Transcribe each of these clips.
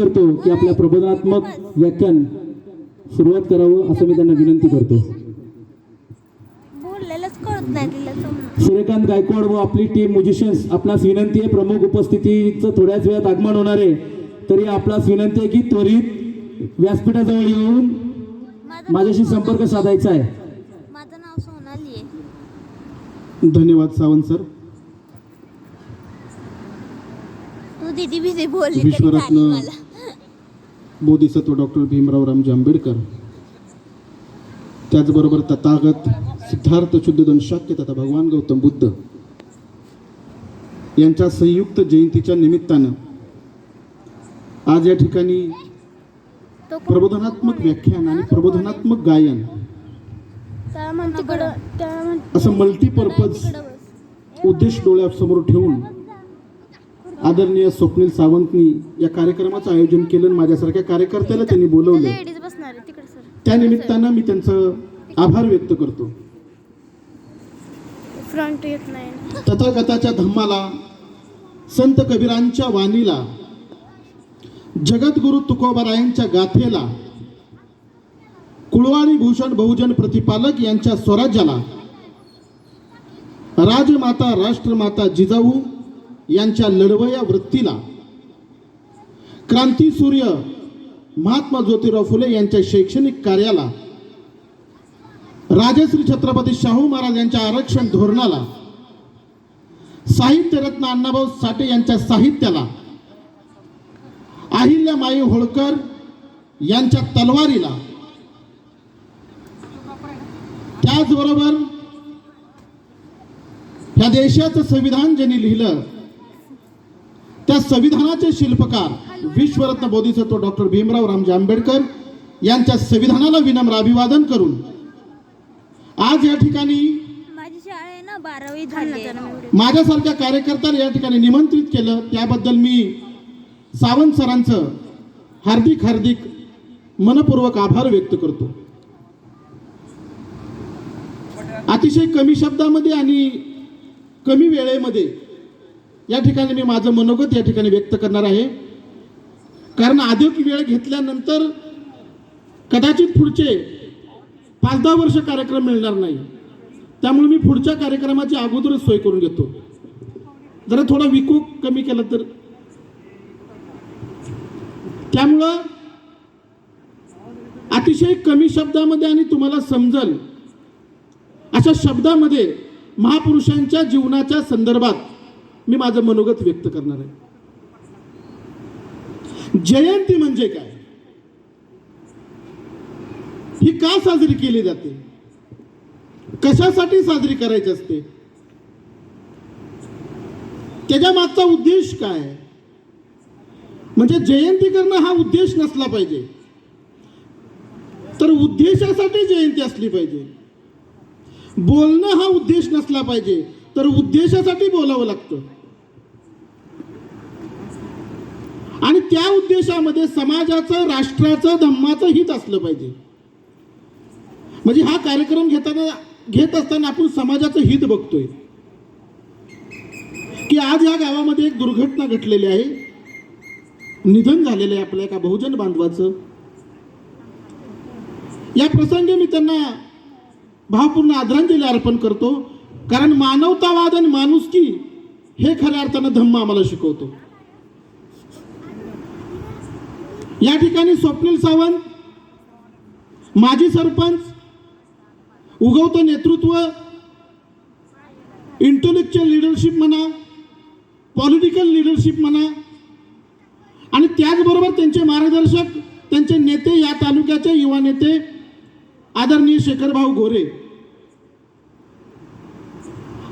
करतो की आपल्या प्रबोधनात्मक व्याख्यान सुरुवात करावं असं मी त्यांना विनंती करतो. सूर्यकांत गायकवाड व आपली टीम म्युझिशियन्स आपणास विनंती आहे प्रमुख उपस्थितीचं थोड्याच वेळात आगमन होणार आहे. तरी आपणास विनंती आहे की त्वरित व्यासपीठाजवळ येऊन माझं माझ्याशी संपर्क साधायचा आहे. माझं नाव सोनाली आहे. धन्यवाद सावंत सर. तू दिदी तरी विश्वरत्न बोधिसत्व डॉक्टर भीमराव रामजी आंबेडकर त्याचबरोबर तथागत सिद्धार्थ शुद्धोधन शाक्य तथा भगवान गौतम बुद्ध. यांच्या संयुक्त जयंतीच्या निमित्तानं आज या ठिकाणी प्रबोधनात्मक व्याख्यान आणि प्रबोधनात्मक गायन असं मल्टीपर्पज उद्देश डोळ्यासमोर ठेवून आदरणीय स्वप्नील सावंतनी या कार्यक्रमाचं आयोजन केलं आणि माझ्यासारख्या कार्यकर्त्याला त्यांनी बोलवलं. त्या निमित्तानं मी त्यांचं आभार व्यक्त करतो. तथागताच्या धम्माला संत कबीरांच्या वाणीला जगद्गुरु तुकोबारायांच्या गाथेला कुळवाणी भूषण बहुजन प्रतिपालक यांच्या स्वराज्याला राजमाता राष्ट्रमाता जिजाऊ यांच्या लढवया वृत्तीला क्रांती सूर्य महात्मा ज्योतिराव फुले यांच्या शैक्षणिक कार्याला राजश्री छत्रपती शाहू महाराज यांच्या आरक्षण धोरणाला साहित्यरत्न अण्णाभाऊ साठे यांच्या साहित्याला अहिल्यामाई होळकर यांच्या तलवारीला. त्याचबरोबर ह्या देशाचं संविधान ज्यांनी लिहिलं त्या संविधानाचे शिल्पकार विश्वरत्न बोधिसत्व डॉक्टर भीमराव रामजी आंबेडकर यांच्या संविधानाला विनम्र अभिवादन करून आज या ठिकाणी माझ्यासारख्या कार्यकर्त्याला या ठिकाणी निमंत्रित केलं. त्याबद्दल मी सावंत सरांचं हार्दिक हार्दिक मनपूर्वक आभार व्यक्त करतो. अतिशय कमी शब्दामध्ये आणि कमी वेळेमध्ये या ठिकाणी मी माझं मनोगत या ठिकाणी व्यक्त करणार आहे. कारण अधिक वेळ घेतल्यानंतर कदाचित पुढचे पाच दहा वर्ष कार्यक्रम मिळणार नाही. त्यामुळे मी पुढच्या कार्यक्रमाची अगोदरच सोय करून घेतो. जरा थोडा विकू कमी केला तर. त्यामुळं अतिशय कमी शब्दामध्ये आणि तुम्हाला समजल अशा शब्दामध्ये महापुरुषांच्या जीवनाच्या संदर्भात मी माझं मनोगत व्यक्त करणार आहे. जयंती म्हणजे काय? ही का साजरी केली जाते? कशासाठी साजरी करायची असते? त्याच्या मागचा उद्देश काय? म्हणजे जयंती करणं हा उद्देश नसला पाहिजे. तर उद्देशासाठी जयंती असली पाहिजे. बोलणं हा उद्देश नसला पाहिजे. तर उद्देशासाठी बोलावं लागतं. आणि त्या उद्देशामध्ये समाजाचं राष्ट्राचं धम्माचं हित असलं पाहिजे. म्हणजे हा कार्यक्रम घेताना घेत असताना आपण समाजाचं हित बघतोय. की आज या गावामध्ये एक दुर्घटना घडलेली आहे. निधन झालेलं आहे आपल्या एका बहुजन बांधवाचं. या प्रसंगी मी त्यांना भावपूर्ण आदरांजली अर्पण करतो. कारण मानवतावाद आणि माणुसकी हे खऱ्या अर्थानं धम्म आम्हाला शिकवतो. या ठिकाणी स्वप्नील सावंत माजी सरपंच उगवतं नेतृत्व इंटलेक्च्युअल लिडरशिप म्हणा पॉलिटिकल लिडरशिप म्हणा आणि त्याचबरोबर त्यांचे मार्गदर्शक त्यांचे नेते या तालुक्याचे युवा नेते आदरणीय शेखरभाऊ गोरे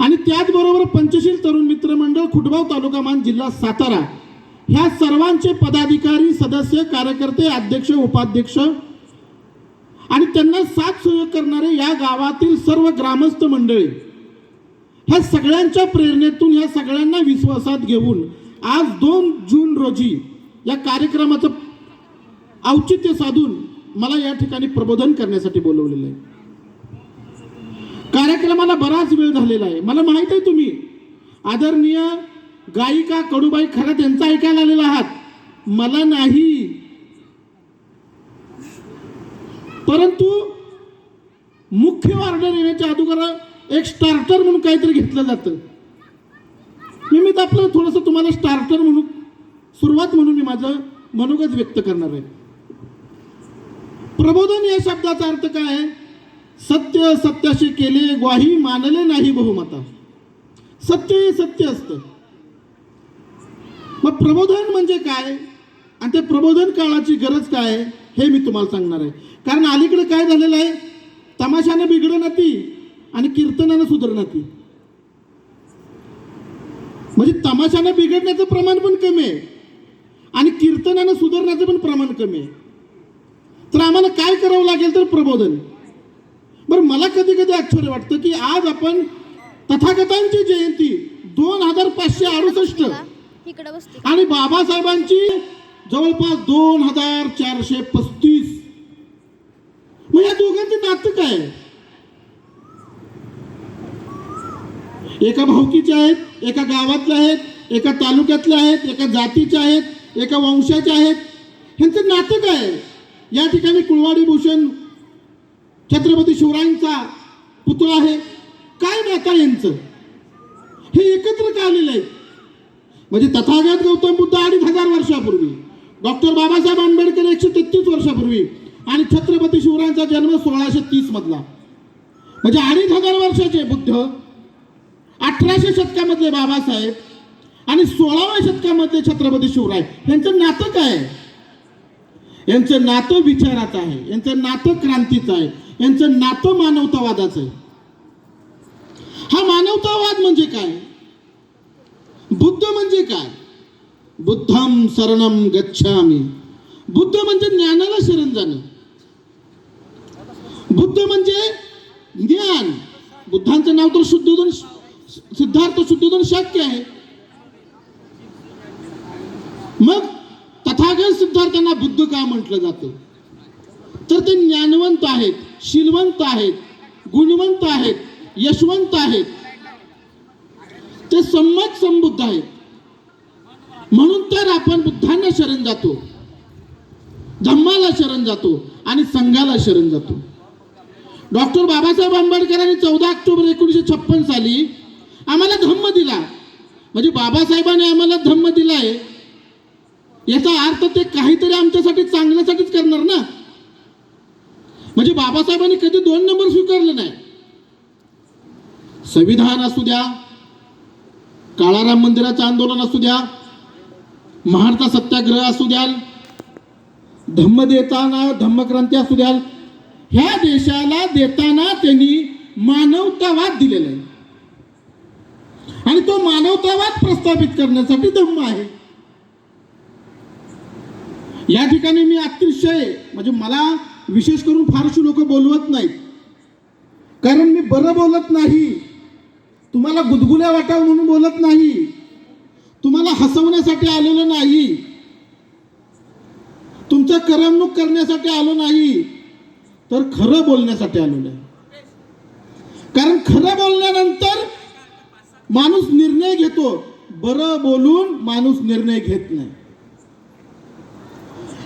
आणि त्याचबरोबर पंचशील तरुण मित्र मंडळ खुटबाव तालुका मान जिल्हा सातारा. ह्या सर्वांचे पदाधिकारी सदस्य कार्यकर्ते अध्यक्ष उपाध्यक्ष आणि त्यांना साथ सहयोग करणारे या गावातील सर्व ग्रामस्थ मंडळी ह्या सगळ्यांच्या प्रेरणेतून ह्या सगळ्यांना विश्वासात घेऊन आज दोन जून रोजी या कार्यक्रमाचं औचित्य साधून मला या ठिकाणी प्रबोधन करण्यासाठी बोलवलेलं आहे. कार्यक्रमाला बराच वेळ झालेला आहे. मला माहीत आहे तुम्ही आदरणीय गायिका कडूबाई खरात त्यांचा ऐकायला आलेला आहात. मला नाही. परंतु मुख्य ऑर्डर येण्याच्या अगोदर एक स्टार्टर म्हणून काहीतरी घेतलं जातं. मी मी आपलं थोडंसं तुम्हाला स्टार्टर म्हणून सुरुवात म्हणून मी माझं मनोगत व्यक्त करणार आहे. प्रबोधन या शब्दाचा अर्थ काय आहे? सत्य सत्याशी केले ग्वाही मानले नाही बहुमता. सत्य हे सत्य असतं. मग प्रबोधन म्हणजे काय? आणि ते प्रबोधन काळाची गरज काय आहे? हे मी तुम्हाला सांगणार आहे. कारण अलीकडे काय झालेलं आहे? तमाशानं बिघडणं ती आणि कीर्तनानं सुधारणं ती म्हणजे तमाशानं बिघडण्याचं प्रमाण पण कमी आहे. आणि कीर्तनानं सुधारण्याचं पण प्रमाण कमी आहे. तर आम्हाला काय करावं लागेल तर प्रबोधन? बरं मला कधी कधी आश्चर्य वाटतं की आज आपण तथागतांची जयंती दोन हजार पाचशे अडुसष्ट आणि बाबासाहेबांची जवळपास दोन हजार चारशे पस्तीस. मग या दोघांचे नातं काय एका भावकीचे आहेत एका गावातले आहेत एका तालुक्यातले आहेत एका जातीचे आहेत एका वंशाचे आहेत. ह्यांचं नातं काय आहे? या ठिकाणी कुळवाडी भूषण छत्रपती शिवरायांचा पुतळा आहे. काय नाता यांचं हे एकत्र का आलेलं आहे? म्हणजे तथागत गौतम बुद्ध अडीच हजार वर्षापूर्वी. डॉक्टर बाबासाहेब आंबेडकर एकशे तेहतीस वर्षापूर्वी आणि छत्रपती शिवरायांचा जन्म सोळाशे तीस मधला. म्हणजे अडीच हजार वर्षाचे बुद्ध अठराशे शतकामधले बाबासाहेब आणि सोळाव्या शतकामधले छत्रपती शिवराय. यांचं नातं काय यांचं नातं विचाराचं आहे. यांचं नातं क्रांतीचं आहे. यांचं नातं मानवतावादाचं आहे. हा मानवतावाद म्हणजे काय? बुद्ध म्हणजे काय? बुद्धम शरणम गच्छामी. बुद्ध म्हणजे ज्ञानाला शरण जाणं. बुद्ध म्हणजे ज्ञान. बुद्धांचं नाव तर शुद्धोधन सिद्धार्थ शुद्धोधन शाक्य आहे. मग तथागत सिद्धार्थांना बुद्ध का म्हटलं जातं? तर ते ज्ञानवंत आहेत शिलवंत आहेत गुणवंत आहेत यशवंत आहेत. ते संमत संबुद्ध आहेत. म्हणून तर आपण बुद्धांना शरण जातो. धम्माला शरण जातो आणि संघाला शरण जातो. डॉक्टर बाबासाहेब आंबेडकरांनी चौदा ऑक्टोबर एकोणीसशे छप्पन साली आम्हाला धम्म दिला. म्हणजे बाबासाहेबांनी आम्हाला धम्म दिलाय. याचा अर्थ ते काहीतरी आमच्यासाठी चांगल्यासाठीच करणार ना? म्हणजे बाबासाहेबांनी कधी दोन नंबर स्वीकारले नाही. संविधान असू द्या काळाराम मंदिराचं आंदोलन असू द्या महाडचा सत्याग्रह असू द्याल धम्म देताना धम्मक्रांती असू द्याल ह्या देशाला देताना त्यांनी मानवतावाद दिलेला आहे. आणि तो मानवतावाद प्रस्थापित करण्यासाठी धम्म आहे. या ठिकाणी मी अतिशय म्हणजे मला विशेष करून फारशी लोक बोलवत नाहीत. कारण मी बरं बोलत नाही. तुम्हाला गुदगुल्या वाटावं म्हणून बोलत नाही. तुम्हाला हसवण्यासाठी आलेलं नाही. तुमच्या करमणूक करण्यासाठी आलो नाही. तर खरं बोलण्यासाठी आलेलं आहे कारण खरं बोलल्यानंतर माणूस निर्णय घेतो. बरं बोलून माणूस निर्णय घेत नाही.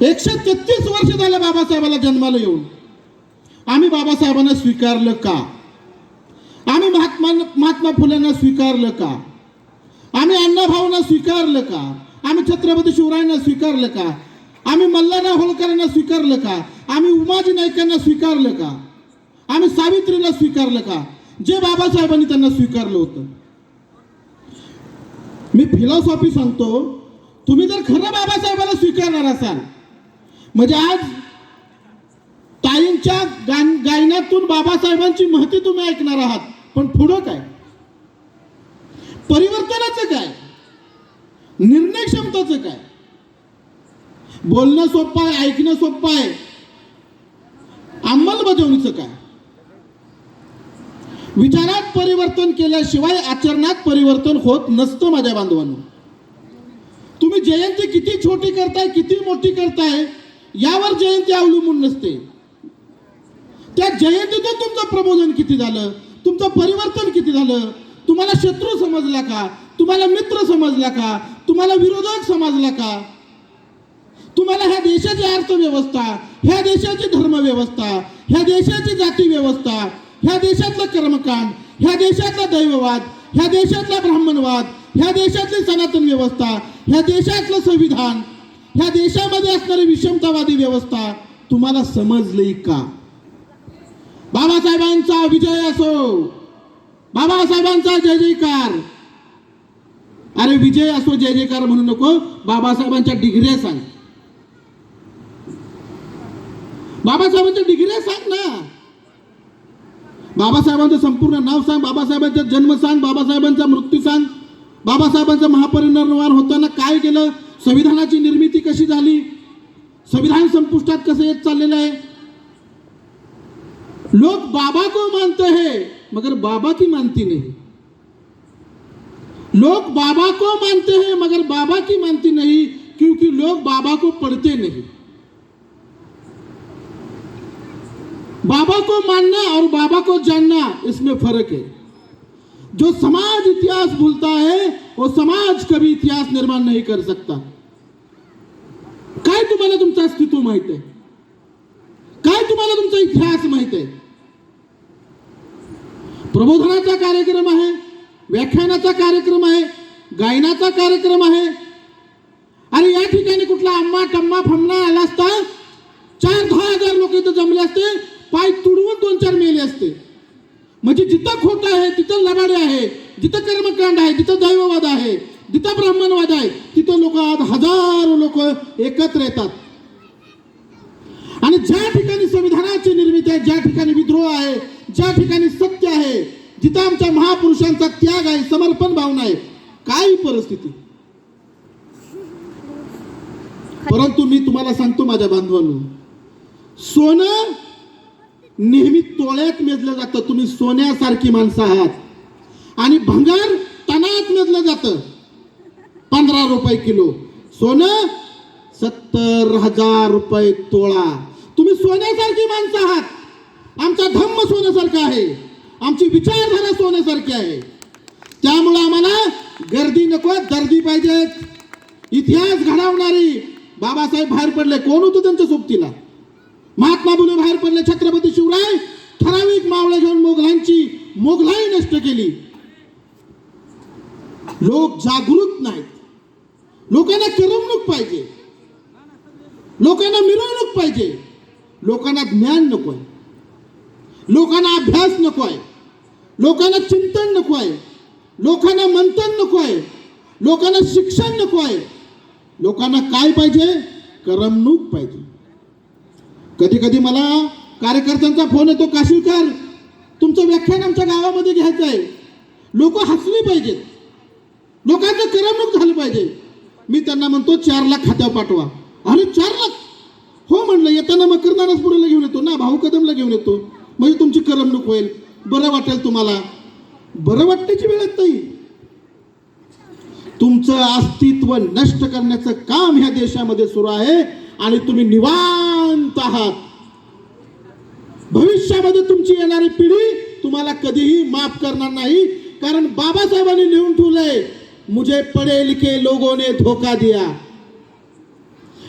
एकशे तेहतीस वर्ष झालं बाबासाहेबाला जन्माला येऊन. आम्ही बाबासाहेबांना स्वीकारलं का? महात्मा महात्मा फुलेंना स्वीकारलं का? आम्ही अण्णाभाऊंना स्वीकारलं का? आम्ही छत्रपती शिवरायांना स्वीकारलं का? आम्ही मल्हारराव होळकरांना स्वीकारलं का? आम्ही उमाजी नाईकांना स्वीकारलं का? आम्ही सावित्रीला स्वीकारलं का? जे बाबासाहेबांनी त्यांना स्वीकारलं होतं. मी फिलॉसॉफी सांगतो तुम्ही जर खरं बाबासाहेबाला स्वीकारणार असाल म्हणजे आज ताईंच्या गायनातून बाबासाहेबांची महती तुम्ही ऐकणार आहात. पण पुढं काय? परिवर्तनाचं काय? निर्णय क्षमताचं काय? बोलणं सोपं आहे ऐकणं सोपं आहे. अंमलबजावणीचं काय? विचारात परिवर्तन केल्याशिवाय आचरणात परिवर्तन होत नसतं माझ्या बांधवांनो. तुम्ही जयंती किती छोटी करताय किती मोठी करताय यावर जयंती अवलंबून नसते. त्या जयंतीतून तुमचं प्रबोधन किती झालं? तुमचं परिवर्तन किती झालं? तुम्हाला शत्रू समजला का? तुम्हाला मित्र समजला का? तुम्हाला विरोधक समजला का? तुम्हाला ह्या देशाची अर्थव्यवस्था ह्या देशाची धर्मव्यवस्था ह्या देशाची जाती व्यवस्था ह्या देशातलं कर्मकांड ह्या देशातला दैववाद ह्या देशातला ब्राह्मणवाद ह्या देशातली सनातन व्यवस्था ह्या देशातलं संविधान ह्या देशामध्ये असणारी विषमतावादी व्यवस्था तुम्हाला समजली का? बाबासाहेबांचा विजय असो बाबासाहेबांचा जय जयकार. अरे विजय असो जय जयकार म्हणू नको बाबासाहेबांच्या डिग्र्या सांग. बाबासाहेबांच्या डिग्र्या सांग ना. बाबासाहेबांचं संपूर्ण नाव सांग बाबासाहेबांचा जन्म सांग बाबासाहेबांचा मृत्यू सांग. बाबासाहेबांचा महापरिनिर्वाण होताना काय केलं? संविधानाची निर्मिती कशी झाली? संविधान संपुष्टात कसं येत चाललेलं आहे? लोग बाबा को मानते हैं, मगर बाबा की मानती नहीं। लोग बाबा को मानते हैं, मगर बाबा की मानती नहीं, क्योंकि लोग बाबा को पढ़ते नहीं। बाबा को मानना और बाबा को जानना, इसमें फ़र्क है। जो समाज इतिहास भूलता है, वो समाज कभी इतिहास निर्माण नहीं कर सकता। काय तुम्हाला तुमचं अस्तित्व माहित आहे? काय तुम्हाला तुमचा इतिहास माहित आहे? प्रबोधनाचा कार्यक्रम आहे व्याख्यानाचा कार्यक्रम आहे गायनाचा कार्यक्रम आहे. आणि या ठिकाणी कुठला अम्मा टम्मा फमना आला असता चार दहा हजार लोक इथं जमले असते पाय तुडवून दोन चार मेले असते. म्हणजे जिथं खोटं आहे तिथं लबाडे आहे जिथं कर्मकांड आहे तिथं दैववाद आहे जिथं ब्राह्मणवाद आहे तिथं लोक आज हजारो लोक एकत्र येतात. आणि ज्या ठिकाणी संविधानाची निर्मिती आहे ज्या ठिकाणी विद्रोह आहे ज्या ठिकाणी सत्य आहे जिथं आमच्या महापुरुषांचा त्याग आहे समर्पण भावना आहे काय परिस्थिती. परंतु मी तुम्हाला सांगतो माझ्या बांधवांनो सोनं नेहमी तोळ्यात मेजलं जातं. तुम्ही सोन्यासारखी माणसं आहात. आणि भंगार टनात मेजलं जातं. पंधरा रुपये किलो. सोनं सत्तर हजार रुपये तोळा. तुम्ही सोन्यासारखी माणसं आहात. आमचा धम्म सोन्यासारखा आहे. आमची विचारधारा सोन्यासारखी आहे. त्यामुळे आम्हाला गर्दी नको दर्दी पाहिजेत इतिहास घडवणारी बाबासाहेब बाहेर पडले. कोण होतं त्यांच्या सोबतीला? महात्मा फुले बाहेर पडले. छत्रपती शिवराय ठराविक मावळे घेऊन मोगलांची मोगलाई नष्ट केली. लोक जागृत नाहीत. लोकांना करमणूक पाहिजे. लोकांना मिरवणूक पाहिजे. लोकांना ज्ञान नको आहे लोकांना अभ्यास नको आहे. लोकांना चिंतन नको आहे. लोकांना मंथन नको आहे. लोकांना शिक्षण नको आहे. लोकांना काय पाहिजे? करमणूक पाहिजे. कधी कधी मला कार्यकर्त्यांचा फोन येतो काशीकर तुमचं व्याख्यान आमच्या गावामध्ये घ्यायचं आहे. लोक हसली पाहिजेत. लोकांचं करमणूक झाली पाहिजे. मी त्यांना म्हणतो चार लाख खात्यावर पाठवा. अरे चार लाख? हो म्हणलं येताना मकरदानसपुरीला घेऊन येतो ना भाऊ कदमला घेऊन येतो. म्हणजे तुमची करमणूक होईल. बरं वाटेल तुम्हाला. बरं वाटण्याची वेळ नाही. तुमचं अस्तित्व नष्ट करण्याचं काम ह्या देशामध्ये सुरू आहे आणि तुम्ही निवांत आहात. भविष्यामध्ये तुमची येणारी पिढी तुम्हाला कधीही माफ करणार नाही. कारण बाबासाहेबांनी लिहून ठेवलंय मुझे पढे लिखे लोगों ने धोका दिया.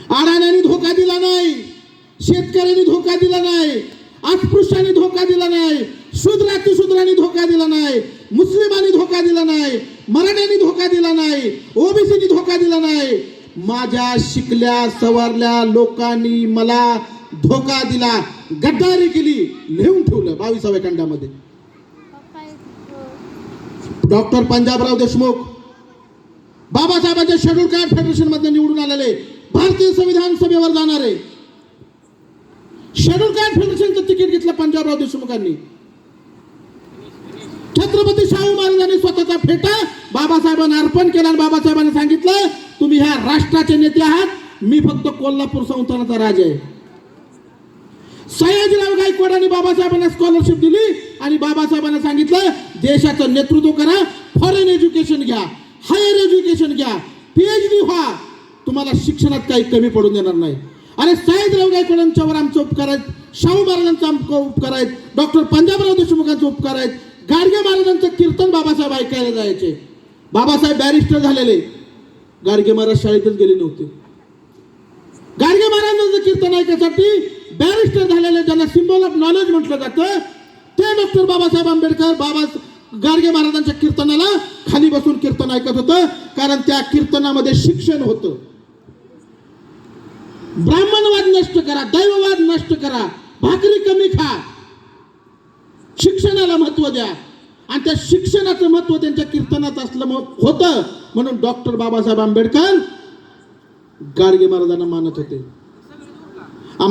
अडाण्याने धोका दिला नाही. शेतकऱ्यांनी धोका दिला नाही. अस्पृश्याने धोका दिला नाही शूद्राती शूद्रांनी धोका दिला नाही मुस्लिमांनी धोका दिला नाही मराठ्यांनी धोका दिला नाही ओबीसीनी धोका दिला नाही. माझ्या शिकल्या सवारल्या लोकांनी मला धोका दिला गद्दारी केली लिहून ठेवलं बावीसाव्या खंडामध्ये. डॉक्टर पंजाबराव देशमुख बाबासाहेबांच्या शेड्यूल कास्ट फेडरेशन मधून निवडून आलेले भारतीय संविधान सभेवर जाणारे शेड्यूल कास्ट फेडरेशनचं तिकीट घेतलं पंजाबराव देशमुखांनी. छत्रपती शाहू महाराजांनी स्वतःचा फेटा बाबासाहेबांना अर्पण केला आणि बाबासाहेबांनी सांगितलं तुम्ही ह्या राष्ट्राचे नेते आहात. मी फक्त कोल्हापूर संस्थानाचा राजा आहे. सयाजीराव गायकवाडांनी बाबासाहेबांना स्कॉलरशिप दिली आणि बाबासाहेबांना सांगितलं देशाचं नेतृत्व करा फॉरेन एज्युकेशन घ्या हायर एज्युकेशन घ्या पीएचडी व्हा. तुम्हाला शिक्षणात काही कमी पडून देणार नाही. अरे साहेबराव गायकवाडांच्यावर आमचे उपकार आहेत शाहू महाराजांचा उपकार आहेत डॉक्टर पंजाबराव देशमुखांचे उपकार आहेत गाडगे महाराजांचं कीर्तन बाबासाहेब ऐकायला जायचे. बाबासाहेब बॅरिस्टर झालेले. गाडगे महाराज शाळेतच गेले नव्हते. गाडगे महाराजांचं कीर्तन ऐकण्यासाठी बॅरिस्टर झालेले ज्यांना सिम्बॉल ऑफ नॉलेज म्हटलं जातं ते डॉक्टर बाबासाहेब आंबेडकर बाबा गाडगे महाराजांच्या कीर्तनाला खाली बसून कीर्तन ऐकत होतं कारण त्या कीर्तनामध्ये शिक्षण होतं. ब्राह्मणवाद नष्ट करा दैववाद नष्ट करा भाकरी कमी खा. शिक्षणाला महत्त्व द्या. आणि त्या शिक्षणाचं महत्त्व त्यांच्या कीर्तनात असलं होतं. म्हणून डॉक्टर बाबासाहेब आंबेडकर गाडगे महाराजांना मानत होते.